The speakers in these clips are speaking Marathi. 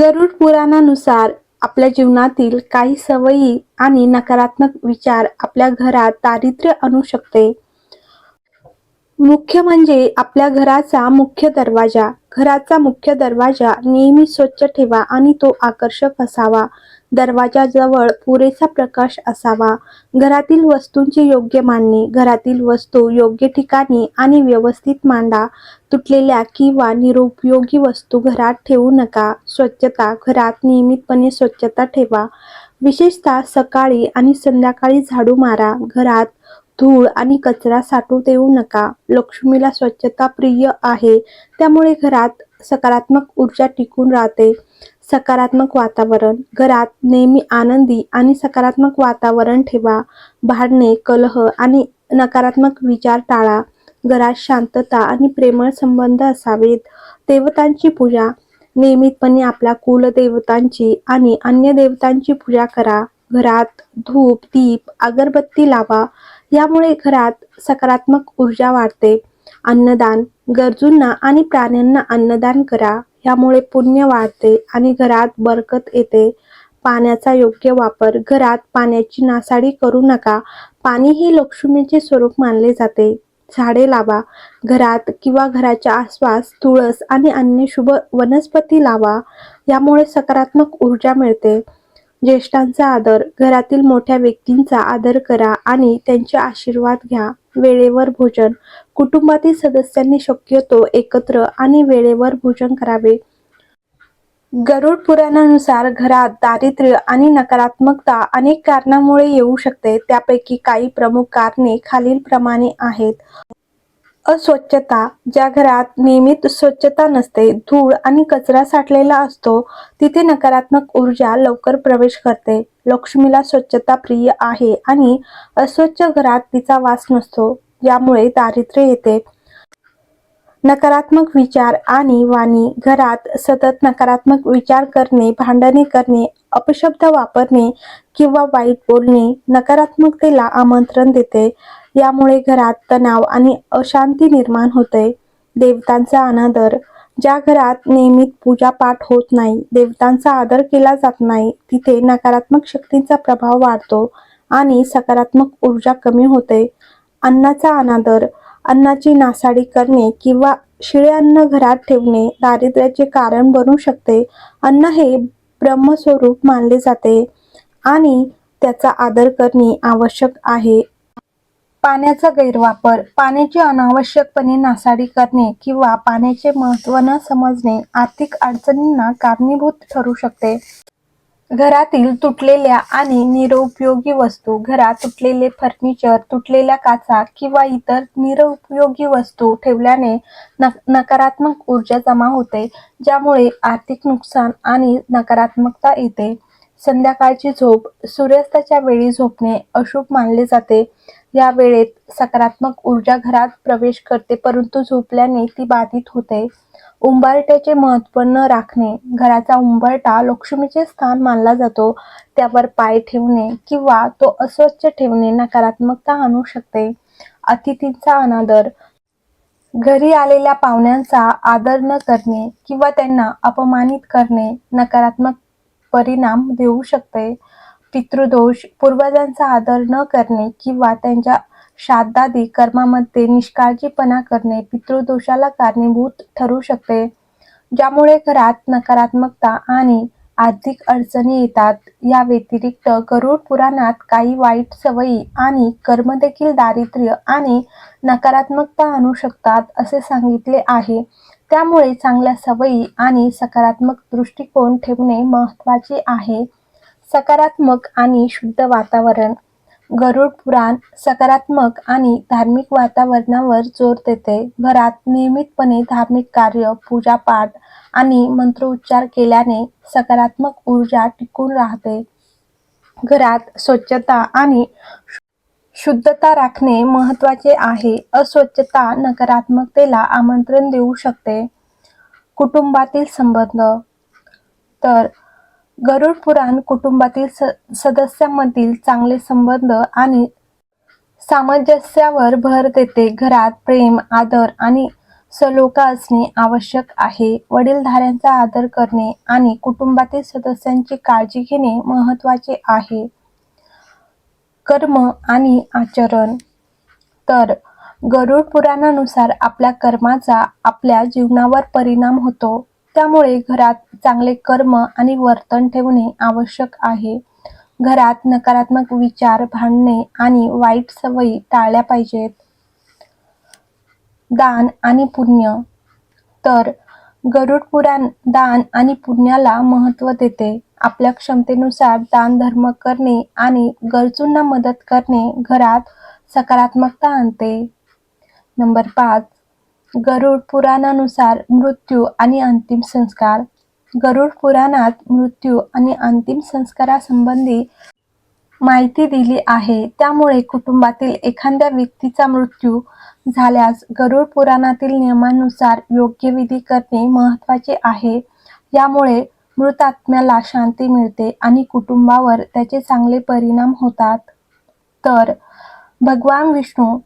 गरुड पुराणानुसार आपल्या जीवनातील काही सवयी आणि नकारात्मक विचार आपल्या घरात दारिद्र्य आणू शकते. मुख्य म्हणजे आपल्या घराचा मुख्य दरवाजा. घराचा मुख्य दरवाजा नेहमी स्वच्छ ठेवा आणि तो आकर्षक असावा. दरवाजाजवळ पुरेसा प्रकाश असावा. घरातील वस्तूंची योग्य मांडणे घरातील वस्तू योग्य ठिकाणी आणि व्यवस्थित मांडा. तुटलेल्या किंवा निरुपयोगी वस्तू घरात ठेवू नका. स्वच्छता घरात नियमितपणे स्वच्छता ठेवा. विशेषतः सकाळी आणि संध्याकाळी झाडू मारा. घरात धूळ आणि कचरा साठू देऊ नका. लक्ष्मीला स्वच्छता प्रिय आहे. त्यामुळे घरात सकारात्मक ऊर्जा टिकून राहते. सकारात्मक वातावरण. घरात नेहमी आनंदी आणि सकारात्मक वातावरण ठेवा. भांडणे कलह आणि नकारात्मक विचार टाळा. घरात शांतता आणि प्रेमळ संबंध असावेत. देवतांची पूजा. नियमितपणे आपल्या कुलदेवतांची आणि अन्य देवतांची पूजा करा. घरात धूप दीप अगरबत्ती लावा. यामुळे घरात सकारात्मक ऊर्जा वाढते. अन्नदान गरजूंना आणि प्राण्यांना अन्नदान करा. यामुळे पुण्य वाढते आणि घरात बरकत येते. पाण्याचा योग्य वापर घरात पाण्याची नासाडी करू नका. पाणी हे लक्ष्मीचे स्वरूप मानले जाते. झाडे लावा. घरात किंवा घराच्या आसपास तुळस आणि अन्य शुभ वनस्पती लावा. यामुळे सकारात्मक ऊर्जा मिळते. ज्येष्ठांचा आदर घरातील मोठ्या व्यक्तींचा आदर करा आणि त्यांचे आशीर्वाद घ्या. वेळेवर भोजन. कुटुंबातील सदस्यांनी शक्यतो एकत्र आणि वेळेवर भोजन करावे. गरुड पुराणानुसार घरात दारिद्र्य आणि नकारात्मकता अनेक कारणामुळे येऊ शकते. त्यापैकी काही प्रमुख कारणे खालीलप्रमाणे आहेत. अस्वच्छता ज्या घरात नियमित स्वच्छता नसते धूळ आणि कचरा साठलेला असतो तिथे नकारात्मक ऊर्जा लवकर प्रवेश करते. लक्ष्मीला स्वच्छता प्रिय आहे आणि अस्वच्छ घरात तिचा वास नसतो यामुळे दारिद्र्य येते. नकारात्मक विचार आणि वाणी घरात सतत नकारात्मक विचार करणे भांडणे करणे अपशब्द वापरणे किंवा वाईट बोलणे नकारात्मकतेला आमंत्रण देते. यामुळे घरात तणाव आणि अशांती निर्माण होते. देवतांचा अनादर. ज्या घरात नियमित पूजा पाठ होत नाही देवतांचा आदर केला जात नाही तिथे नकारात्मक शक्तींचा प्रभाव वाढतो आणि सकारात्मक ऊर्जा कमी होते. अन्नाचा अनादर. अन्नाची नासाडी करणे किंवा शिळे अन्न घरात ठेवणे दारिद्र्याचे कारण बनू शकते. अन्न हे ब्रह्मस्वरूप मानले जाते आणि त्याचा आदर करणे आवश्यक आहे. पाण्याचा गैरवापर पाण्याची अनावश्यकपणे नासाडी करणे किंवा पाण्याचे महत्त्व न समजणे आर्थिक अडचणींना कारणीभूत ठरू शकते. घरातील तुटलेल्या आणि निरुपयोगी वस्तू घरात तुटलेले फर्निचर तुटलेल्या काचा किंवा इतर निरुपयोगी वस्तू ठेवल्याने नकारात्मक ऊर्जा जमा होते ज्यामुळे आर्थिक नुकसान आणि नकारात्मकता येते. संध्याकाळची झोप सूर्यास्ताच्या वेळी झोपणे अशुभ मानले जाते. या वेळेत सकारात्मक ऊर्जा घरात प्रवेश करते परंतु झोपल्याने ती बाधित होते. उंबरट्याचे महत्त्व न राखणे घराचा उंबरटा लक्ष्मीचे स्थान मानला जातो. त्यावर पाय ठेवणे किंवा तो अस्वच्छ ठेवणे नकारात्मकता आणू शकते. अतिथींचा अनादर घरी आलेल्या पाहुण्यांचा आदर न करणे किंवा त्यांना अपमानित करणे नकारात्मक परिणाम देऊ शकते. पितृदोष पूर्वजांचा आदर न करणे किंवा त्यांच्या श्राद्धादी कर्मामध्ये निष्काळजीपणा करणे पितृदोषाला कारणीभूत ठरू शकते. ज्यामुळे घरात नकारात्मकता आणि आर्थिक अडचणी येतात. या व्यतिरिक्त गरुड पुराणात काही वाईट सवयी आणि कर्म देखील दारिद्र्य आणि नकारात्मकता आणू शकतात असे सांगितले आहे. त्यामुळे चांगल्या सवयी आणि सकारात्मक दृष्टिकोन ठेवणे महत्त्वाचे आहे. सकारात्मक आणि शुद्ध वातावरण गरुड पुराण सकारात्मक आणि धार्मिक वातावरणावर जोर देते. घरात नियमितपणे धार्मिक कार्य पूजापाठ आणि मंत्रोच्चार केल्याने सकारात्मक ऊर्जा टिकून राहते. घरात स्वच्छता आणि शुद्धता राखणे महत्त्वाचे आहे. अस्वच्छता नकारात्मकतेला आमंत्रण देऊ शकते. कुटुंबातील संबंध. तर गरुड पुराण कुटुंबातील स सदस्यांमधील चांगले संबंध आणि सामंजस्यावर भर देते. घरात प्रेम आदर आणि सलोखा असणे आवश्यक आहे. वडीलधाऱ्यांचा आदर करणे आणि कुटुंबातील सदस्यांची काळजी घेणे महत्त्वाचे आहे. कर्म आणि आचरण. तर गरुड पुराणानुसार आपल्या कर्माचा आपल्या जीवनावर परिणाम होतो. त्यामुळे घरात चांगले कर्म आणि वर्तन ठेवणे आवश्यक आहे. घरात नकारात्मक विचार भांडणे आणि वाईट सवयी टाळल्या पाहिजेत. दान आणि पुण्य. तर गरुड पुराण दान आणि पुण्याला महत्त्व देते. आपल्या क्षमतेनुसार दान धर्म करणे आणि गरजूंना मदत करणे घरात सकारात्मकता आणते. नंबर पाच. गरुड पुराणानुसार मृत्यू आणि अंतिम संस्कार. गरुड पुराणात मृत्यू आणि अंतिम संस्कारासंबंधी माहिती दिली आहे. त्यामुळे कुटुंबातील एखाद्या व्यक्तीचा मृत्यू झाल्यास गरुड पुराणातील नियमानुसार योग्य विधी करणे महत्त्वाचे आहे. यामुळे मृतात्म्याला शांती मिळते आणि कुटुंबावर त्याचे चांगले परिणाम होतात. तर भगवान विष्णू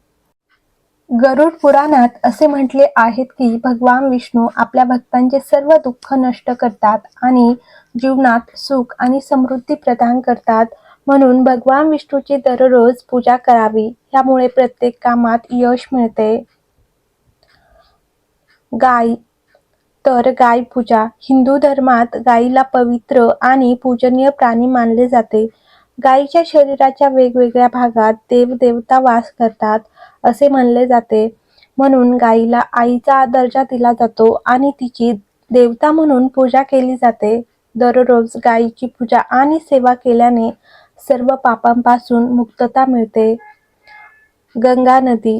गरुड पुराणात असे म्हटले आहेत की भगवान विष्णू आपल्या भक्तांचे सर्व दुःख नष्ट करतात आणि जीवनात सुख आणि समृद्धी प्रदान करतात. म्हणून भगवान विष्णूची दररोज पूजा करावी यामुळे प्रत्येक कामात यश मिळते. गाय. तर गाय पूजा. हिंदू धर्मात गायीला पवित्र आणि पूजनीय प्राणी मानले जाते. गायीच्या शरीराच्या वेगवेगळ्या भागात देवदेवता वास करतात असे म्हणले जाते. म्हणून गायीला आईचा दर्जा दिला जातो आणि तिची देवता म्हणून पूजा केली जाते. दररोज गायीची पूजा आणि सेवा केल्याने सर्व पापांपासून मुक्तता मिळते. गंगा नदी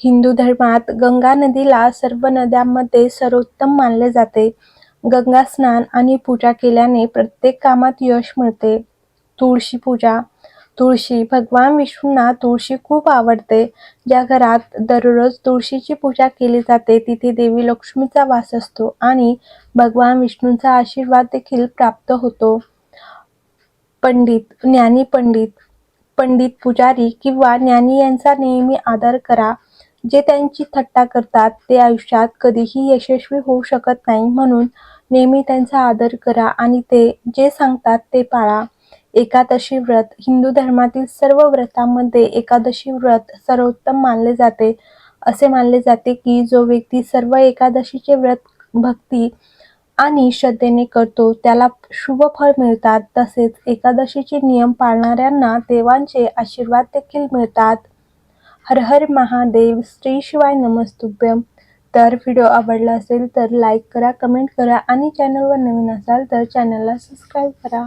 हिंदू धर्मात गंगा नदीला सर्व नद्यांमध्ये सर्वोत्तम मानले जाते. गंगा स्नान आणि पूजा केल्याने प्रत्येक कामात यश मिळते. तुळशी पूजा. तुळशी भगवान विष्णूंना तुळशी खूप आवडते. ज्या घरात दररोज तुळशीची पूजा केली जाते तिथे देवी लक्ष्मीचा वास असतो आणि भगवान विष्णूंचा आशीर्वाद देखील प्राप्त होतो. पंडित ज्ञानी पंडित पंडित पुजारी किंवा ज्ञानी यांचा नेहमी आदर करा. जे त्यांची थट्टा करतात ते आयुष्यात कधीही यशस्वी होऊ शकत नाही म्हणून नेहमी त्यांचा आदर करा आणि ते जे सांगतात ते पाळा. एकादशी व्रत हिंदू धर्मातील सर्व व्रतांमध्ये एकादशी व्रत सर्वोत्तम मानले जाते. असे मानले जाते की जो व्यक्ती सर्व एकादशीचे व्रत भक्ती आणि श्रद्धेने करतो त्याला शुभ फळ मिळतात. तसेच एकादशीचे नियम पाळणाऱ्यांना देवांचे आशीर्वाद देखील मिळतात. हर हर महादेव श्री शिवाय नमस्तुभ्यम. तर व्हिडिओ आवडला असेल तर लाईक करा कमेंट करा आणि चॅनलवर नवीन असाल तर चॅनलला सबस्क्राईब करा.